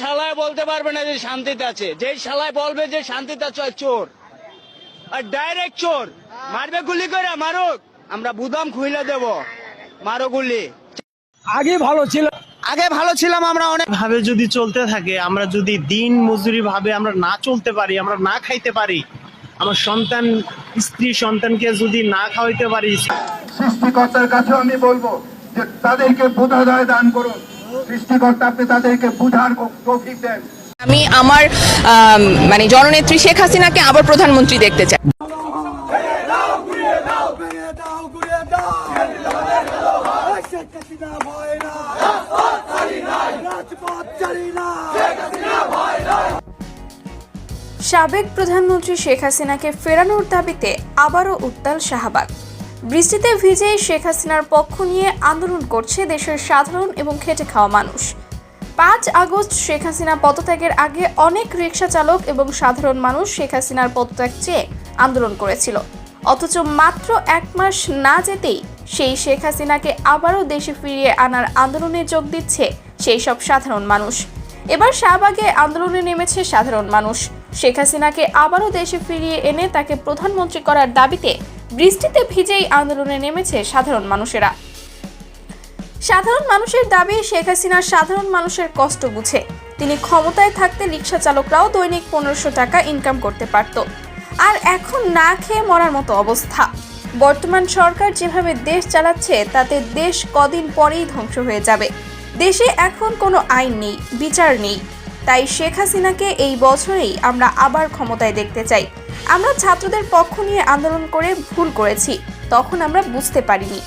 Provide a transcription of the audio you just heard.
শালায় বলতে পারবে না যে শান্তিতে আছে। যেই শালায় বলবে যে শান্তিতে আছে চোর। আর ডাইরেক্ট চোর। মারবে গুলি করে মারুক। আমরা বুদাম খুইলে দেব। মারো গুলি। আগে ভালো ছিল। আগে ভালো ছিলাম আমরা অনেক। ভাবে যদি চলতে থাকে আমরা যদি দিন মজুরি ভাবে আমরা না চলতে পারি আমরা না খাইতে পারি আমার সন্তান স্ত্রী সন্তানকে যদি না খাওয়াইতে পারি সৃষ্টিকর্তার কাছে আমি বলব যে তাদেরকে বোধাদয় দান করুন। সৃষ্টিকর্তা আপনি তাদেরকে বুঝার তৌফিক দেন। আমি আমার মানে জননেত্রী শেখ হাসিনাকে আবার প্রধানমন্ত্রী দেখতে চাই। সাবেক প্রধানমন্ত্রী শেখ হাসিনাকে ফেরানোর দাবিতে আবারও উত্তাল শাহবাগ। বৃষ্টিতে ভিজেই শেখ হাসিনার পক্ষ নিয়ে আন্দোলন করছে দেশের সাধারণ এবং খেটে খাওয়া মানুষ। পাঁচ আগস্ট শেখ হাসিনা পদত্যাগের আগে অনেক রিক্সা চালক এবং সাধারণ মানুষ শেখ হাসিনার পদত্যাগ চেয়ে আন্দোলন করেছিল। অথচ মাত্র এক মাস না যেতেই সেই শেখ হাসিনাকে আবারও দেশে ফিরিয়ে আনার আন্দোলনে যোগ দিচ্ছে সেই সব সাধারণ মানুষ। এবার শাহবাগে আন্দোলনে নেমেছে সাধারণ মানুষ। শেখ হাসিনাকে আবারও দেশে ফিরিয়ে এনে তাকে প্রধানমন্ত্রী করার দাবিতে বৃষ্টিতে ভিজেই আন্দোলনে নেমেছে সাধারণ মানুষেরা। সাধারণ মানুষের দাবি, শেখ হাসিনা সাধারণ মানুষের কষ্ট বুঝে। তিনি ক্ষমতায় থাকতে রিক্সা চালকরাও দৈনিক পনেরোশো টাকা ইনকাম করতে পারত। আর এখন না খেয়ে মরার মতো অবস্থা। বর্তমান সরকার যেভাবে দেশ চালাচ্ছে, তাতে দেশ কদিন পরেই ধ্বংস হয়ে যাবে। দেশে এখন কোনো আইন নেই, বিচার নেই। তাই শেখ হাসিনাকে এই বছরেই আমরা আবার ক্ষমতায় দেখতে চাই। আমরা ছাত্রদের পক্ষ নিয়ে আন্দোলন করে ভুল করেছি, তখন আমরা বুঝতে পারিনি।